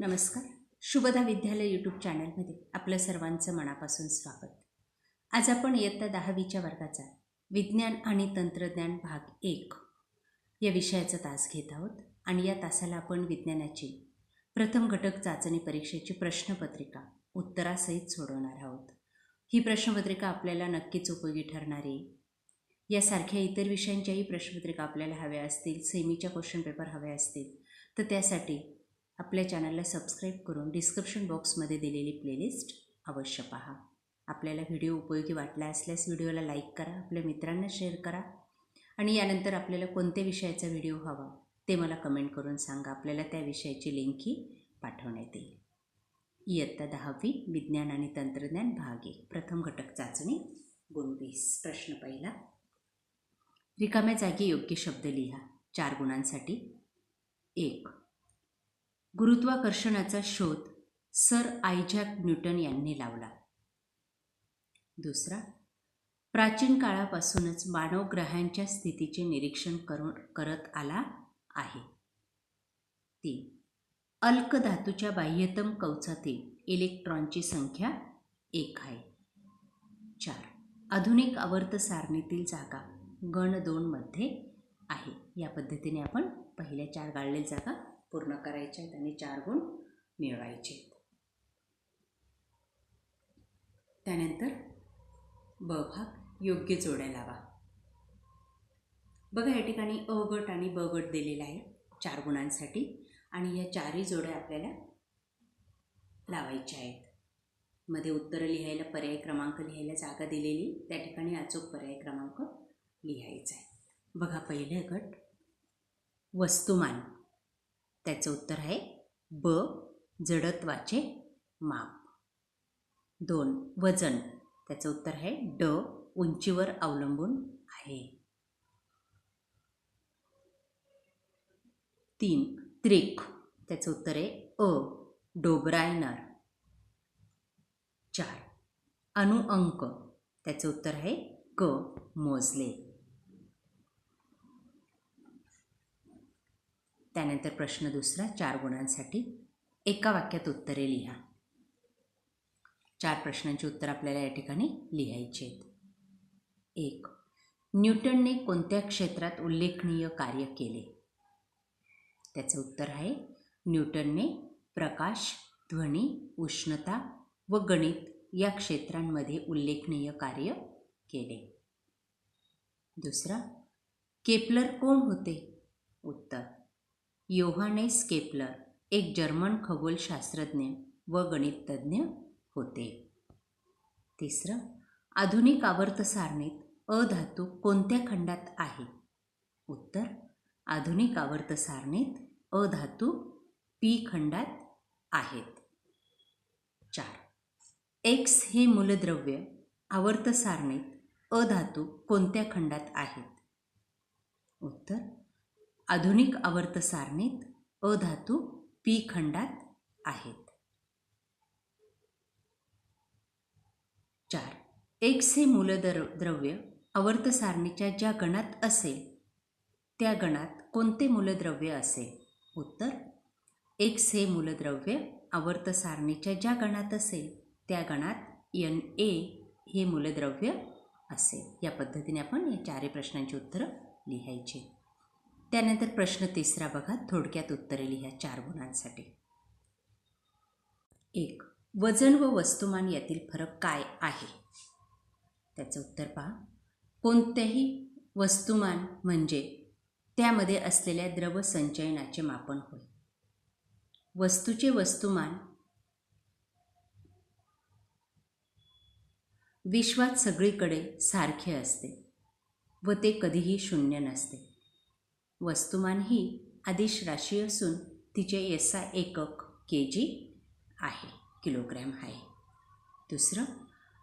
नमस्कार. शुभदा विद्यालय यूट्यूब चॅनलमध्ये आपलं सर्वांचं मनापासून स्वागत. आज आपण इयत्ता दहावीच्या वर्गाचा विज्ञान आणि तंत्रज्ञान भाग एक या विषयाचा तास घेत आहोत आणि या तासाला आपण विज्ञानाची प्रथम घटक चाचणी परीक्षेची प्रश्नपत्रिका उत्तरासहित सोडवणार आहोत. ही प्रश्नपत्रिका आपल्याला नक्कीच उपयोगी ठरणारी. आहे यासारख्या इतर विषयांच्याही प्रश्नपत्रिका आपल्याला हव्या असतील सेमीच्या क्वेश्चन पेपर हवे असतील तर त्यासाठी आपल्या चॅनलला सबस्क्राईब करून डिस्क्रिप्शन बॉक्समध्ये दिलेली प्लेलिस्ट अवश्य पहा. आपल्याला व्हिडिओ उपयोगी वाटला असल्यास व्हिडिओला लाईक करा आपल्या मित्रांना शेअर करा आणि यानंतर आपल्याला कोणत्या विषयाचा व्हिडिओ हवा ते मला कमेंट करून सांगा. आपल्याला त्या विषयाची लिंकही पाठवण्यात येईल. इयत्ता दहावी विज्ञान आणि तंत्रज्ञान भाग एक. प्रथम घटक चाचणी गुण वीस. प्रश्न पहिला. रिकाम्या जागी योग्य शब्द लिहा. चार गुणांसाठी एक. गुरुत्वाकर्षणाचा शोध सर आयझॅक न्यूटन यांनी लावला. दुसरा प्राचीन काळापासूनच मानव ग्रहांच्या स्थितीचे निरीक्षण करून करत आला आहे. तीन अल्क धातूच्या बाह्यतम कवचातील इलेक्ट्रॉनची संख्या एक आहे. चार आधुनिक आवर्त सारणीतील जागा गण दोनमध्ये आहे. या पद्धतीने आपण पहिल्या चार गाळलेल्या जागा पूर्ण करायच्या आहेत आणि चार गुण मिळवायचे आहेत. त्यानंतर ब भाग योग्य जोड्या लावा. बघा या ठिकाणी अ गट आणि ब गट दिलेला आहे चार गुणांसाठी आणि या चारही जोड्या आपल्याला लावायच्या आहेत. मध्ये उत्तरं लिहायला पर्याय क्रमांक लिहायला जागा दिलेली त्या ठिकाणी अचूक पर्याय क्रमांक लिहायचा आहे. बघा पहिले गट वस्तुमान. त्याचं उत्तर आहे ब जडत्वाचे माप. दोन वजन. त्याचं उत्तर आहे ड उंचीवर अवलंबून आहे. तीन त्रिक. त्याचं उत्तर आहे अ डोबरायनर. चार अनुअंक त्याचं उत्तर आहे क मोजले. त्यानंतर प्रश्न दुसरा चार गुणांसाठी एका वाक्यात उत्तरे लिहा. चार प्रश्नांची उत्तर आपल्याला या ठिकाणी लिहायची आहेत. एक न्यूटनने कोणत्या क्षेत्रात उल्लेखनीय कार्य केले? त्याचं उत्तर आहे न्यूटनने प्रकाश ध्वनी उष्णता व गणित या क्षेत्रांमध्ये उल्लेखनीय कार्य केले. दुसरा केपलर कोण होते? उत्तर योहानेस केपलर एक जर्मन खगोलशास्त्रज्ञ व गणिततज्ञ होते. तिसरं आधुनिक आवर्त सारणीत अधातू कोणत्या खंडात आहे? उत्तर आधुनिक आवर्त सारणीत अधातू पी खंडात आहेत. चार एक्स हे मूलद्रव्य आवर्त सारणीत अधातू कोणत्या खंडात आहेत? उत्तर आधुनिक आवर्त सारणीत अधातू पी खंडात आहेत. चार. एक्स हे मूलद्र द्रव्य आवर्त सारणीच्या ज्या गणात असेल त्या गणात कोणते मूलद्रव्य असेल? उत्तर एक्स हे मूलद्रव्य आवर्त सारणीच्या ज्या गणात असेल त्या गणात एन ए हे मूलद्रव्य असेल. या पद्धतीने आपण या चारही प्रश्नांची उत्तरं लिहायची. त्यानंतर प्रश्न तिसरा बघा. थोडक्यात उत्तरे लिहा चार गुणांसाठी. एक वजन व वस्तुमान यातील फरक काय आहे? त्याचं उत्तर पहा. कोणत्याही वस्तुमान म्हणजे त्यामध्ये असलेल्या द्रव संचयनाचे मापन होय. वस्तूचे वस्तुमान विश्वात सगळीकडे सारखे असते व ते कधीही शून्य नसते. वस्तुमान ही आदिश राशी असून तिचे येसा एकक के जी आहे किलोग्रॅम आहे. दुसरं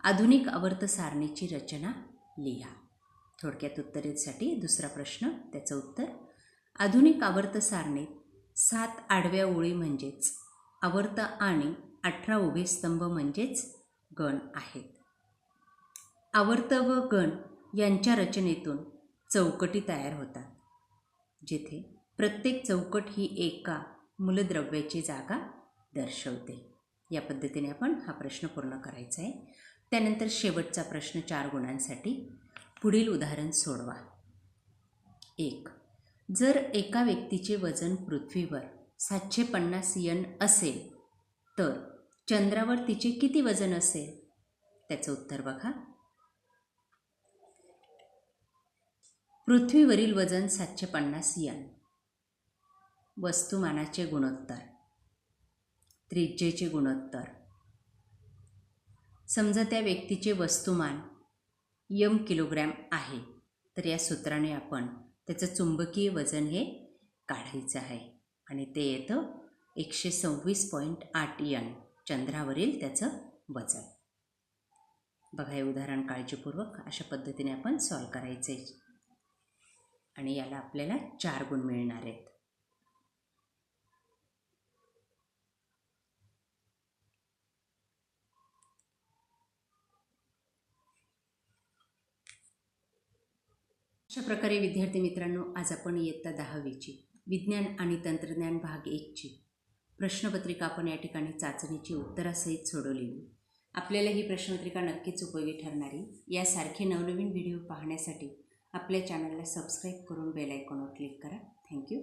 आधुनिक आवर्त सारणीची रचना लिहा. थोडक्यात उत्तरेसाठी दुसरा प्रश्न त्याचं उत्तर आधुनिक आवर्त सारणीत सात आडव्या ओळी म्हणजेच आवर्त आणि अठरा उभे स्तंभ म्हणजेच गण आहेत. आवर्त व गण यांच्या रचनेतून चौकटी तयार होतात. जिथे प्रत्येक चौकट ही एका मूलद्रव्याची जागा दर्शवते. या पद्धतीने आपण हा प्रश्न पूर्ण करायचा आहे त्यानंतर शेवटचा प्रश्न चार गुणांसाठी पुढील उदाहरण सोडवा. एक जर एका व्यक्तीचे वजन पृथ्वीवर सातशे पन्नास यन असेल तर चंद्रावर तिचे किती वजन असेल? त्याचं उत्तर बघा. पृथ्वीवरील वजन सातशे पन्नास यन. वस्तुमानाचे गुणोत्तर. त्रिज्येचे गुणोत्तर. समजा त्या व्यक्तीचे वस्तुमान यम किलोग्रॅम आहे तर या सूत्राने आपण त्याचं चुंबकीय वजन हे काढायचं आहे. आणि ते येतं एकशे सव्वीस पॉईंट आठ यन चंद्रावरील त्याचं वजन. बघा हे उदाहरण काळजीपूर्वक अशा पद्धतीने आपण सॉल्व करायचं आहे आणि याला आपल्याला चार गुण मिळणार आहेत. अशा प्रकारे विद्यार्थी मित्रांनो आज आपण इयत्ता दहावीची विज्ञान आणि तंत्रज्ञान भाग एकची प्रश्नपत्रिका आपण या ठिकाणी चाचणीची उत्तरासहित सोडवलेली. आपल्याला ही प्रश्नपत्रिका नक्कीच उपयोगी ठरणारी. यासारखे नवनवीन व्हिडिओ पाहण्यासाठी आपल्या चॅनलला सबस्क्राईब करून बेल आयकॉनवर क्लिक करा. थँक्यू.